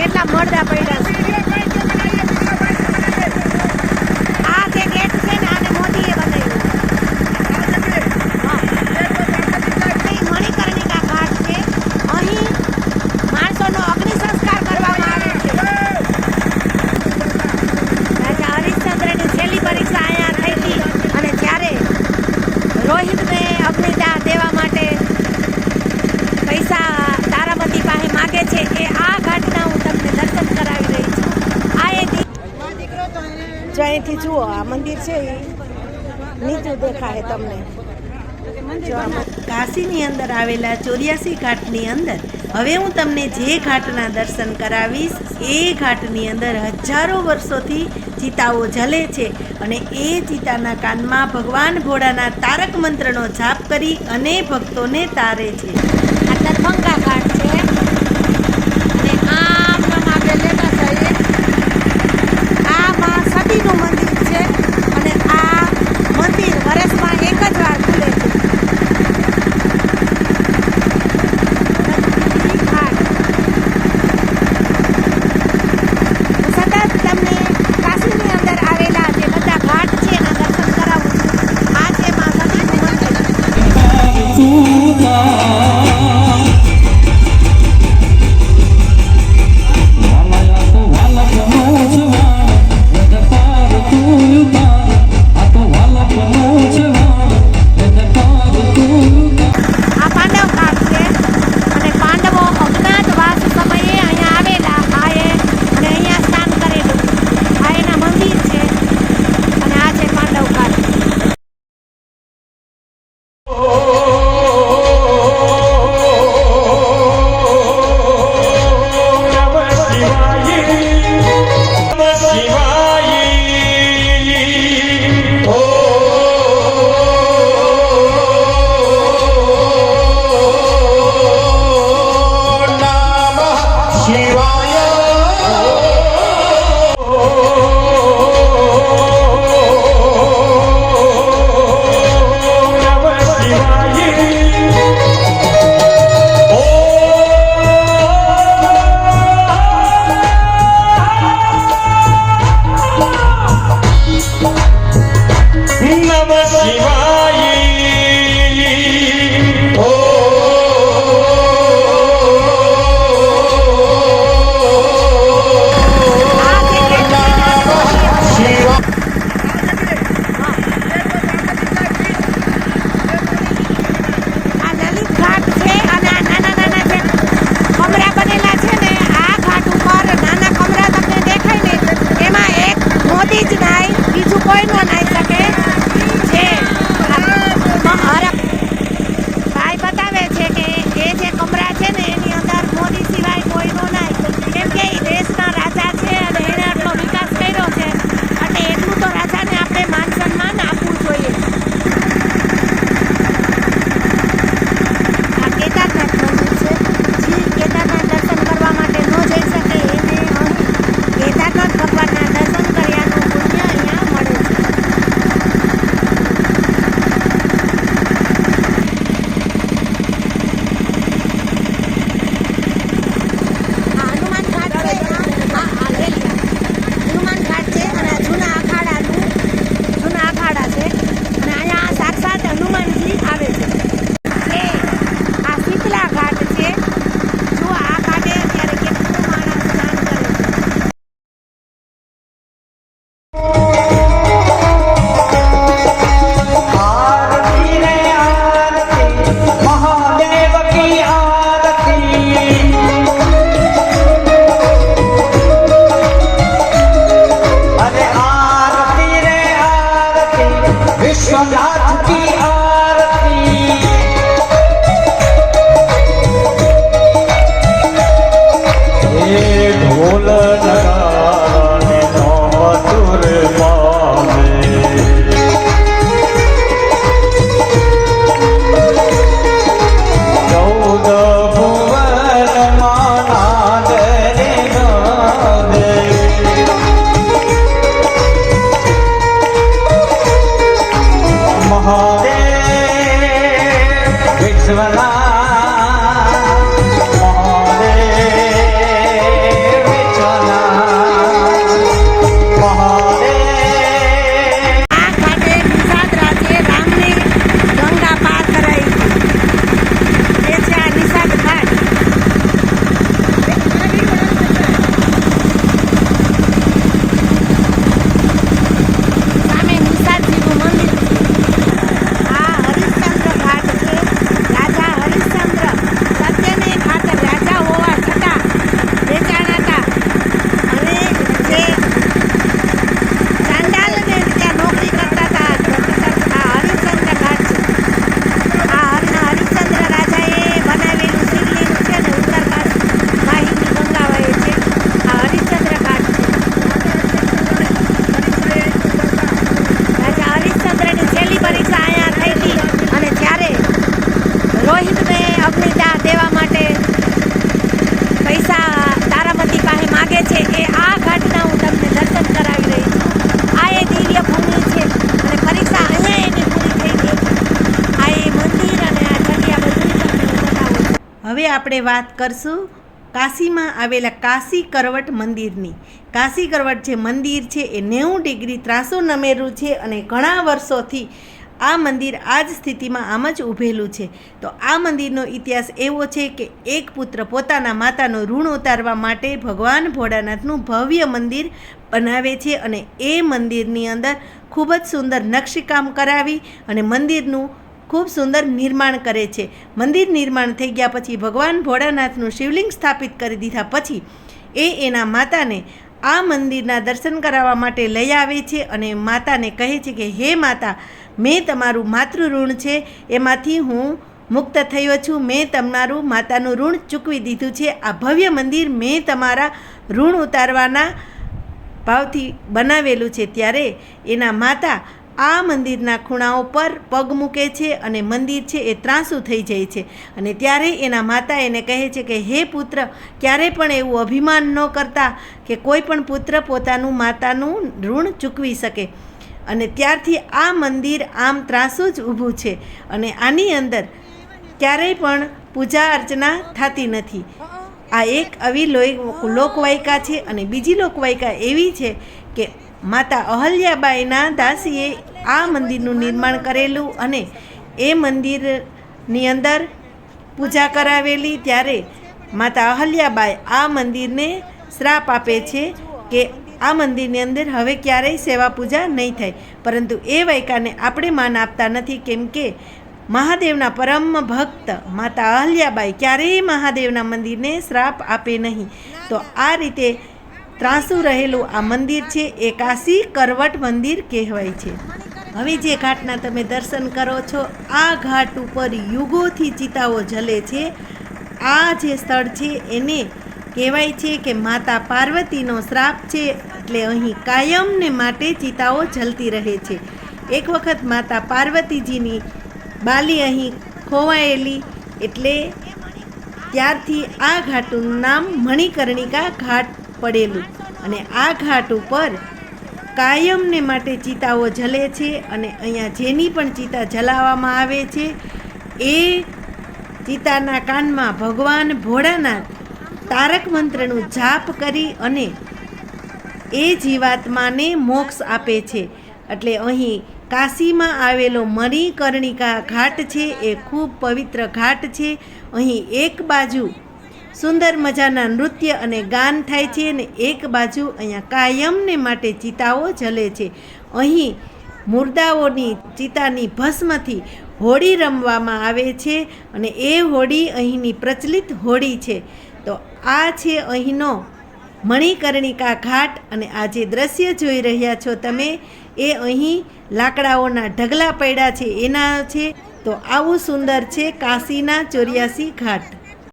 કેટલા મળદા પડ્યા જુઓ, આ મંદિર છે એ. નીચું દેખાય તમને. કાશીની અંદર આવેલા ચોર્યાસી ઘાટની અંદર. હવે હું તમને જે ઘાટના દર્શન કરાવીશ, એ ઘાટની અંદર હજારો વર્ષોથી ચિતાઓ જલે છે અને એ ચિતાના કાનમાં ભગવાન ભોળાના તારક મંત્રનો જાપ કરી અને ભક્તોને તારે છે. આ દરભંગા ઘાટ છે. અને આપણે આ સતીનું મંદિર આપણે વાત કરશું કાશીમાં આવેલા કાશી કરવટ મંદિરની. કાશી કરવટ જે મંદિર છે એ નેવું ડિગ્રી ત્રાસો નમેરું છે અને ઘણા વર્ષોથી આ મંદિર આ જ સ્થિતિમાં આમ જ ઊભેલું છે. તો આ મંદિરનો ઇતિહાસ એવો છે કે એક પુત્ર પોતાના માતાનું ઋણ ઉતારવા માટે ભગવાન ભોળાનાથનું ભવ્ય મંદિર બનાવે છે અને એ મંદિરની અંદર ખૂબ જ સુંદર નકશીકામ કરાવી અને મંદિરનું ખૂબ સુંદર નિર્માણ કરે છે. મંદિર નિર્માણ થઈ ગયા પછી ભગવાન ભોળાનાથનું શિવલિંગ સ્થાપિત કરી દીધા પછી એ એના માતાને આ મંદિરના દર્શન કરાવવા માટે લઈ આવે છે અને માતાને કહે છે કે, હે માતા, મેં તમારું માતૃ ઋણ છે. એમાંથી હું મુક્ત થયો છું. મેં તમારું માતાનું ઋણ ચૂકવી દીધું છે. આ ભવ્ય મંદિર મેં તમારા ઋણ ઉતારવાના ભાવથી બનાવેલું છે. ત્યારે એના માતા આ મંદિરના ખૂણાઓ પર પગ મૂકે છે અને મંદિર છે એ ત્રાંસું થઈ જાય છે. અને ત્યારે એના માતા એને કહે છે કે, હે પુત્ર, ક્યારે પણ એવું અભિમાન ન કરતા કે કોઈ પણ પુત્ર પોતાનું માતાનું ઋણ ચૂકવી શકે. અને ત્યારથી આ મંદિર આમ ત્રાંસું જ ઊભું છે અને આની અંદર ક્યારેય પણ પૂજા અર્ચના થતી નથી. આ એક આવી લોકવાયકા છે અને બીજી લોકવાયકા એવી છે કે માતા અહલ્યાબાઈના દાસીએ આ મંદિરનું નિર્માણ કરેલું અને એ મંદિરની અંદર પૂજા કરાવેલી ત્યારે માતા અહલ્યાબાઈ આ મંદિરને શ્રાપ આપે છે કે આ મંદિરની અંદર હવે ક્યારેય સેવા પૂજા નહીં થાય. પરંતુ એ વાયકાને આપણે માન આપતા નથી કેમ કે મહાદેવના પરમ ભક્ત માતા અહલ્યાબાઈ ક્યારેય મહાદેવના મંદિરને શ્રાપ આપે નહીં. તો આ રીતે ત્રાસું રહેલું આ મંદિર છે, એ કાશી કરવટ મંદિર કહેવાય છે. હવે જે ઘાટના તમે દર્શન કરો છો, આ ઘાટ ઉપર યુગોથી ચિતાઓ જલે છે. આ જે સ્થળ છે, એને કહેવાય છે કે માતા પાર્વતીનો શ્રાપ છે, એટલે અહીં કાયમને માટે ચિતાઓ જલતી રહે છે. એક વખત માતા પાર્વતીજીની બાલી અહીં ખોવાયેલી, એટલે ત્યારથી આ ઘાટનું નામ મણિકર્ણિકા ઘાટ પડેલું અને આ ઘાટ ઉપર કાયમને માટે ચિતાઓ જલે છે અને અહીંયા જેની પણ ચિતા જલાવવામાં આવે છે, એ ચિતાના કાનમાં ભગવાન ભોળાનાથ તારક મંત્રનું જાપ કરી અને એ જીવાત્માને મોક્ષ આપે છે. એટલે અહીં કાશીમાં આવેલો મણિકર્ણિકા ઘાટ છે, એ ખૂબ પવિત્ર ઘાટ છે. અહીં એક બાજુ સુંદર મજાના નૃત્ય અને ગાન થાય છે અને એક બાજુ અહીંયા કાયમને માટે ચિતાઓ જલે છે. અહીં મુર્દાઓની ચિતાની ભસ્મથી હોળી રમવામાં આવે છે અને એ હોળી અહીંની પ્રચલિત હોળી છે. તો આ છે અહીંનો મણિકર્ણિકા ઘાટ અને આ જે દ્રશ્ય જોઈ રહ્યા છો તમે એ અહીં લાકડાઓના ઢગલા પડ્યા છે. એના છે તો આવું સુંદર છે કાશીના ચોર્યાસી ઘાટ.